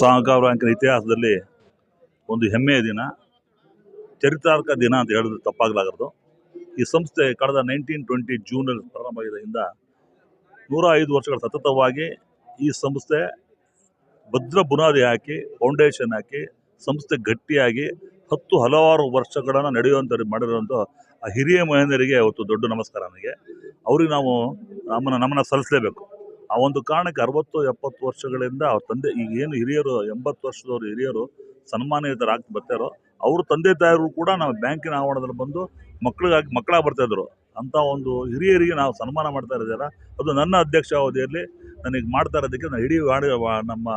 ಸಹಕಾರ ಬ್ಯಾಂಕಿನ ಇತಿಹಾಸದಲ್ಲಿ ಒಂದು ಹೆಮ್ಮೆಯ ದಿನ ಚರಿತಾರ್ಕ ದಿನ ಅಂತ ಹೇಳಿದ್ರೆ ತಪ್ಪಾಗಲಾಗದು ಈ ಸಂಸ್ಥೆ ಕಳೆದ ನೈನ್ಟೀನ್ ಟ್ವೆಂಟಿ ಜೂನಲ್ಲಿ ಪ್ರಾರಂಭವಾಗಿದ್ದರಿಂದ ನೂರ ಐದು ವರ್ಷಗಳ ಸತತವಾಗಿ ಈ ಸಂಸ್ಥೆ ಭದ್ರ ಬುನಾದಿ ಹಾಕಿ ಫೌಂಡೇಶನ್ ಹಾಕಿ, ಸಂಸ್ಥೆ ಗಟ್ಟಿಯಾಗಿ ಹತ್ತು ಹಲವಾರು ವರ್ಷಗಳನ್ನು ನಡೆಯುವಂಥ ಮಾಡಿರುವಂಥ ಆ ಹಿರಿಯ ಮಹಿಳೆಯರಿಗೆ ಅವತ್ತು ದೊಡ್ಡ ನಮಸ್ಕಾರ ನನಗೆ. ಅವ್ರಿಗೆ ನಾವು ನಮ್ಮನ್ನು ನಮ್ಮನ್ನು ಸಲ್ಲಿಸಲೇಬೇಕು. ಆ ಒಂದು ಕಾರಣಕ್ಕೆ ಅರವತ್ತು, ಎಪ್ಪತ್ತು ವರ್ಷಗಳಿಂದ ಅವ್ರ ತಂದೆ, ಈಗ ಏನು ಹಿರಿಯರು, ಎಂಬತ್ತು ವರ್ಷದವರು ಹಿರಿಯರು ಸನ್ಮಾನಿತರಾಗಿ ಬರ್ತಾರೋ, ಅವರು ತಂದೆ ತಾಯಿರು ಕೂಡ ನಾವು ಬ್ಯಾಂಕಿನ ಆವರಣದಲ್ಲಿ ಬಂದು ಮಕ್ಕಳಿಗಾಗಿ ಮಕ್ಕಳಾಗಿ ಬರ್ತಾ ಅಂಥ ಒಂದು ಹಿರಿಯರಿಗೆ ನಾವು ಸನ್ಮಾನ ಮಾಡ್ತಾ ಇದ್ದೀರ? ಅದು ನನ್ನ ಅಧ್ಯಕ್ಷ ಅವಧಿಯಲ್ಲಿ ನನಗೆ ಮಾಡ್ತಾ ಇರೋದಕ್ಕೆ ನಾನು ಇಡೀ ನಮ್ಮ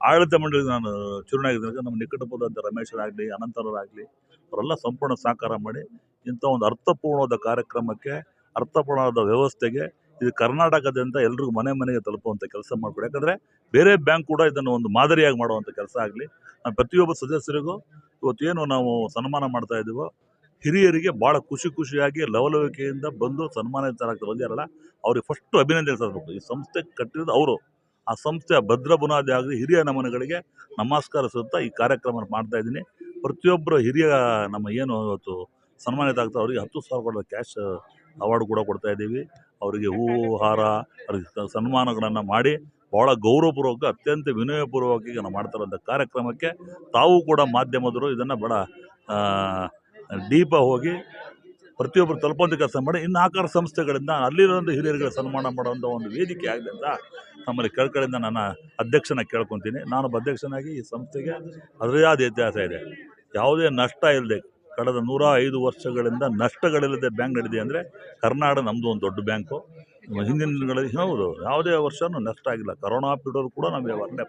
ಆಡಳಿತ ಮಂಡಳಿಗೆ ನಾನು ಚುನಾಯಿಸಿದಾಗ ನಮ್ಮ ನಿಕಟಪೂರ್ವಂತ ರಮೇಶರಾಗಲಿ ಅನಂತರರಾಗಲಿ ಅವರೆಲ್ಲ ಸಂಪೂರ್ಣ ಸಹಕಾರ ಮಾಡಿ ಇಂಥ ಒಂದು ಅರ್ಥಪೂರ್ಣವಾದ ಕಾರ್ಯಕ್ರಮಕ್ಕೆ, ಅರ್ಥಪೂರ್ಣವಾದ ವ್ಯವಸ್ಥೆಗೆ ಇದು ಕರ್ನಾಟಕದಿಂದ ಎಲ್ರಿಗೂ ಮನೆ ಮನೆಗೆ ತಲುಪುವಂಥ ಕೆಲಸ ಮಾಡಬೇಕು ಯಾಕಂದರೆ ಬೇರೆ ಬ್ಯಾಂಕ್ ಕೂಡ ಇದನ್ನು ಒಂದು ಮಾದರಿಯಾಗಿ ಮಾಡುವಂಥ ಕೆಲಸ ಆಗಲಿ ಪ್ರತಿಯೊಬ್ಬ ಸದಸ್ಯರಿಗೂ ಇವತ್ತೇನು ನಾವು ಸನ್ಮಾನ ಮಾಡ್ತಾ ಇದ್ದೀವೋ, ಹಿರಿಯರಿಗೆ ಭಾಳ ಖುಷಿ ಖುಷಿಯಾಗಿ ಲವಲವಿಕೆಯಿಂದ ಬಂದು ಸನ್ಮಾನಿತರಾಗ್ತಾ ಬಂದಿರಲ್ಲ, ಅವ್ರಿಗೆ ಫಸ್ಟು ಅಭಿನಂದನೆ ಸಲ್ಲಬೇಕು ಈ ಸಂಸ್ಥೆ ಕಟ್ಟಿರೋದು ಅವರು. ಆ ಸಂಸ್ಥೆ ಭದ್ರ ಬುನಾದಿ ಆಗಲಿ, ಹಿರಿಯ ನಮನಗಳಿಗೆ ನಮಸ್ಕಾರ ಸುತ್ತಾ ಈ ಕಾರ್ಯಕ್ರಮ ಮಾಡ್ತಾ ಇದ್ದೀನಿ. ಪ್ರತಿಯೊಬ್ಬರು ಹಿರಿಯ ನಮ್ಮ ಏನು ಇವತ್ತು ಸನ್ಮಾನಿತ ಆಗ್ತಾ ಅವರಿಗೆ ಹತ್ತು ಸಾವಿರ ಕ್ಯಾಶ್ ಅವಾರ್ಡ್ ಕೂಡ ಕೊಡ್ತಾ ಇದ್ದೀವಿ. ಅವರಿಗೆ ಹೂವು ಹಾರ ಅವ್ರಿಗೆ ಸನ್ಮಾನಗಳನ್ನು ಮಾಡಿ ಭಾಳ ಗೌರವಪೂರ್ವಕ ಅತ್ಯಂತ ವಿನಯಪೂರ್ವಕವಾಗಿ ನಾವು ಮಾಡ್ತಾರಂಥ ಕಾರ್ಯಕ್ರಮಕ್ಕೆ ತಾವು ಕೂಡ ಮಾಧ್ಯಮದವರು ಇದನ್ನು ಭಾಳ ಡೀಪ ಹೋಗಿ ಪ್ರತಿಯೊಬ್ಬರು ತಲುಪೋದು ಕೆಲಸ ಮಾಡಿ ಇನ್ನು ಆಕಾರ ಸಂಸ್ಥೆಗಳಿಂದ ಅಲ್ಲಿರೋಂಥ ಹಿರಿಯರಿಗೆ ಸನ್ಮಾನ ಮಾಡುವಂಥ ಒಂದು ವೇದಿಕೆ ಆಗಿದೆ ಅಂತ ನಮ್ಮಲ್ಲಿ ಕೆಳಕಡೆಯಿಂದ ನನ್ನ ಅಧ್ಯಕ್ಷನ ಕೇಳ್ಕೊತೀನಿ. ನಾನು ಅಧ್ಯಕ್ಷನಾಗಿ ಈ ಸಂಸ್ಥೆಗೆ ಅದರದೇ ಆದ ಇತಿಹಾಸ ಇದೆ. ಯಾವುದೇ ನಷ್ಟ ಇಲ್ಲದೆ ಕಳೆದ ನೂರ ಐದು ವರ್ಷಗಳಿಂದ ನಷ್ಟಗಳಿಲ್ಲದೆ ಬ್ಯಾಂಕ್ ನಡೆದಿದೆ ಅಂದರೆ ಕರ್ನಾಟಕ ನಮ್ಮದು ಒಂದು ದೊಡ್ಡ ಬ್ಯಾಂಕು ಹಿಂದಿನ ದಿನಗಳಲ್ಲಿ ಹೌದು, ಯಾವುದೇ ವರ್ಷವೂ ನಷ್ಟ ಆಗಿಲ್ಲ. ಕರೋನಾ ಪೀಡೋರು ಕೂಡ ನಮಗೆ ವರ್ಣೆ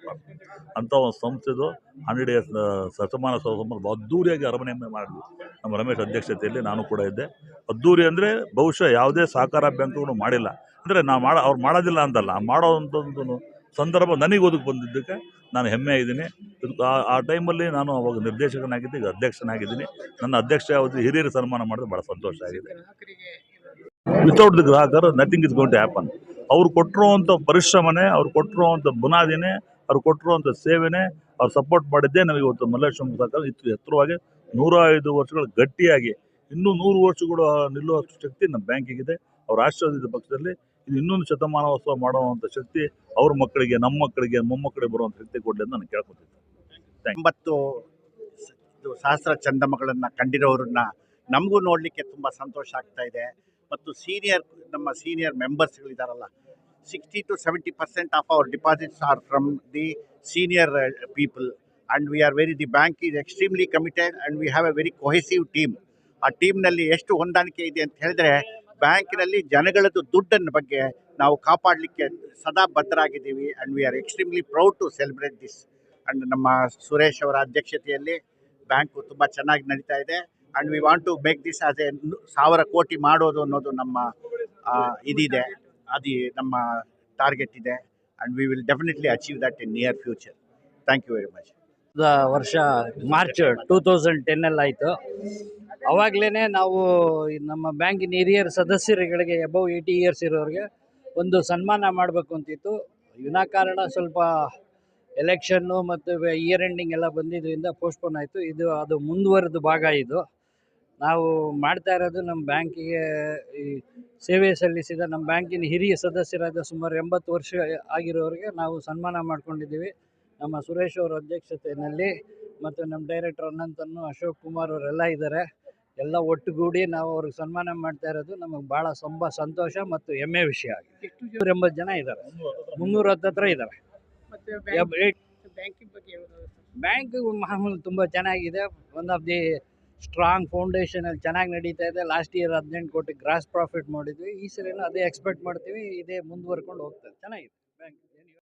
ಅಂಥ ಒಂದು ಸಂಸ್ಥೆದು ಹಂಡ್ರೆಡ್ ಇಯರ್ಸ್ ಶತಮಾನ ಸಂಬಂಧ ಅದ್ದೂರಿಯಾಗಿ ಅರಮನೆ ಮಾಡಿದ್ವಿ. ನಮ್ಮ ರಮೇಶ್ ಅಧ್ಯಕ್ಷತೆಯಲ್ಲಿ ನಾನು ಕೂಡ ಇದ್ದೆ. ಅದ್ದೂರಿ ಅಂದರೆ ಬಹುಶಃ ಯಾವುದೇ ಸಹಕಾರ ಬ್ಯಾಂಕುಗಳು ಮಾಡಿಲ್ಲ. ಅಂದರೆ ನಾವು ಮಾಡ, ಅವ್ರು ಮಾಡೋದಿಲ್ಲ ಅಂತಲ್ಲ. ಮಾಡೋವಂಥದ್ದು ಸಂದರ್ಭ ನನಗೆ ಒದಗಿ ಬಂದಿದ್ದಕ್ಕೆ ನಾನು ಹೆಮ್ಮೆ ಆಗಿದ್ದೀನಿ. ಆ- ಆ ಟೈಮಲ್ಲಿ ನಾನು ಅವಾಗ ನಿರ್ದೇಶಕನಾಗಿದ್ದೆ, ಈಗ ಅಧ್ಯಕ್ಷನಾಗಿದ್ದೀನಿ. ನನ್ನ ಅಧ್ಯಕ್ಷ ಅವಧಿ ಹಿರಿಯರ ಸನ್ಮಾನ ಮಾಡಿದ್ರೆ ಭಾಳ ಸಂತೋಷ ಆಗಿದೆ. Without the ಗ್ರಾಹಕರ್ nothing is going to happen ಅವ್ರು ಕೊಟ್ಟಿರುವಂಥ ಪರಿಶ್ರಮನೇ, ಅವ್ರು ಕೊಟ್ಟಿರುವಂಥ ಬುನಾದಿನೇ, ಅವ್ರು ಕೊಟ್ಟಿರುವಂಥ ಸೇವೆನೇ, ಅವ್ರು ಸಪೋರ್ಟ್ ಮಾಡಿದ್ದೇ ನಮಗೆ ಇವತ್ತು ಮಲ್ಲೇಶ್ವರ ಸರ್ಕಾರ ಇತ್ತು. ಎತ್ತರವಾಗಿ ನೂರ ಐದು ವರ್ಷಗಳು ಗಟ್ಟಿಯಾಗಿ, ಇನ್ನೂ ನೂರು ವರ್ಷಗಳು ನಿಲ್ಲುವಷ್ಟು ಶಕ್ತಿ ನಮ್ಮ ಬ್ಯಾಂಕಿಗಿದೆ. ಅವ್ರ ಆಶೀರ್ವಾದದ ಪಕ್ಷದಲ್ಲಿ ಇದು ಇನ್ನೊಂದು ಶತಮಾನೋತ್ಸವ ಮಾಡುವಂಥ ಶಕ್ತಿ ಅವ್ರ ಮಕ್ಕಳಿಗೆ, ನಮ್ಮ ಮಕ್ಕಳಿಗೆ, ಮೊಮ್ಮಕ್ಕಳಿಗೆ ಬರುವಂಥ ಶಕ್ತಿ ಕೊಡಲಿ ಅಂತ ನಾನು ಕೇಳ್ಕೊತೀನಿ ಎಂಬತ್ತು ಸಹಸ್ರ ಚಂದಮಗಳನ್ನ ಕಂಡಿರೋರನ್ನ ನಮಗೂ ನೋಡಲಿಕ್ಕೆ ತುಂಬ ಸಂತೋಷ ಆಗ್ತಾ ಇದೆ. ಮತ್ತು ಸೀನಿಯರ್ ನಮ್ಮ senior ಮೆಂಬರ್ಸ್ಗಳಿದ್ದಾರಲ್ಲ sixty to seventy percent of our deposits are from the senior people and we are very the bank is extremely committed and we have a very cohesive team ಆ ಟೀಮ್ನಲ್ಲಿ ಎಷ್ಟು ಹೊಂದಾಣಿಕೆ ಇದೆ ಅಂತ ಹೇಳಿದ್ರೆ ಬ್ಯಾಂಕಿನಲ್ಲಿ ಜನಗಳದ್ದು ದುಡ್ಡನ್ನ ಬಗ್ಗೆ ನಾವು ಕಾಪಾಡಲಿಕ್ಕೆ ಸದಾ ಬದ್ಧರಾಗಿದ್ದೀವಿ. And we are extremely proud to celebrate this and ನಮ್ಮ ಸುರೇಶ್ ಅವರ ಅಧ್ಯಕ್ಷತೆಯಲ್ಲಿ ಬ್ಯಾಂಕು ತುಂಬ ಚೆನ್ನಾಗಿ ನಡೀತಾ ಇದೆ. And we want to make this as a ಸಾವಿರ ಕೋಟಿ ಮಾಡೋದು ಅನ್ನೋದು ನಮ್ಮ ಇದಿದೆ. ಅದು ನಮ್ಮ ಟಾರ್ಗೆಟ್ ಇದೆ. And we will definitely achieve that in near future thank you very much ವರ್ಷ ಮಾರ್ಚ್ ಟೂ ತೌಸಂಡ್ ಟೆನ್ನಲ್ಲಿ ಆಯಿತು. ಅವಾಗಲೇ ನಾವು ನಮ್ಮ ಬ್ಯಾಂಕಿನ ಹಿರಿಯರ ಸದಸ್ಯರುಗಳಿಗೆ ಎಬವ್ ಏಯ್ಟಿ ಇಯರ್ಸ್ ಇರೋರಿಗೆ ಒಂದು ಸನ್ಮಾನ ಮಾಡಬೇಕು ಅಂತಿತ್ತು. ವಿನಾಕಾರಣ ಸ್ವಲ್ಪ ಎಲೆಕ್ಷನ್ನು ಮತ್ತು ಇಯರ್ ಎಂಡಿಂಗ್ ಎಲ್ಲ ಬಂದಿದ್ದರಿಂದ ಪೋಸ್ಟ್ಪೋನ್ ಆಯಿತು. ಇದು ಅದು ಮುಂದುವರೆದ ಭಾಗ ಇದು. ನಾವು ಮಾಡ್ತಾ ಇರೋದು ನಮ್ಮ ಬ್ಯಾಂಕಿಗೆ ಈ ಸೇವೆ ಸಲ್ಲಿಸಿದ ನಮ್ಮ ಬ್ಯಾಂಕಿನ ಹಿರಿಯ ಸದಸ್ಯರಾದ ಸುಮಾರು ಎಂಬತ್ತು ವರ್ಷ ಆಗಿರೋರಿಗೆ ನಾವು ಸನ್ಮಾನ ಮಾಡ್ಕೊಂಡಿದ್ದೀವಿ. ನಮ್ಮ ಸುರೇಶ್ ಅವರ ಅಧ್ಯಕ್ಷತೆಯಲ್ಲಿ ಮತ್ತು ನಮ್ಮ ಡೈರೆಕ್ಟರ್ ಅನಂತನ್ನು ಅಶೋಕ್ ಕುಮಾರ್ ಅವರೆಲ್ಲ ಇದ್ದಾರೆ. ಎಲ್ಲ ಒಟ್ಟುಗೂಡಿ ನಾವು ಅವ್ರಿಗೆ ಸನ್ಮಾನ ಮಾಡ್ತಾ ಇರೋದು ನಮಗೆ ಭಾಳ ತುಂಬ ಸಂತೋಷ ಮತ್ತು ಹೆಮ್ಮೆ ವಿಷಯ ಆಗಿದೆ. ಎಂಬತ್ತು ಜನ ಇದ್ದಾರೆ. ಮುನ್ನೂರ ಹತ್ತತ್ರ ಇದ್ದಾರೆ. ಬ್ಯಾಂಕ್ ಮಾಮೂಲು ತುಂಬ ಚೆನ್ನಾಗಿದೆ. ಒನ್ ಆಫ್ ದಿ ಸ್ಟ್ರಾಂಗ್ ಫೌಂಡೇಶನಲ್ಲಿ ಚೆನ್ನಾಗಿ ನಡೀತಾ ಇದೆ. ಲಾಸ್ಟ್ ಇಯರ್ ಹದಿನೆಂಟು ಕೋಟಿ ಗ್ರಾಸ್ ಪ್ರಾಫಿಟ್ ಮಾಡಿದ್ವಿ. ಈ ಸಲ ಅದೇ ಎಕ್ಸ್ಪೆಕ್ಟ್ ಮಾಡ್ತೀವಿ. ಇದೇ ಮುಂದುವರ್ಕೊಂಡು ಹೋಗ್ತದೆ ಚೆನ್ನಾಗಿದೆ.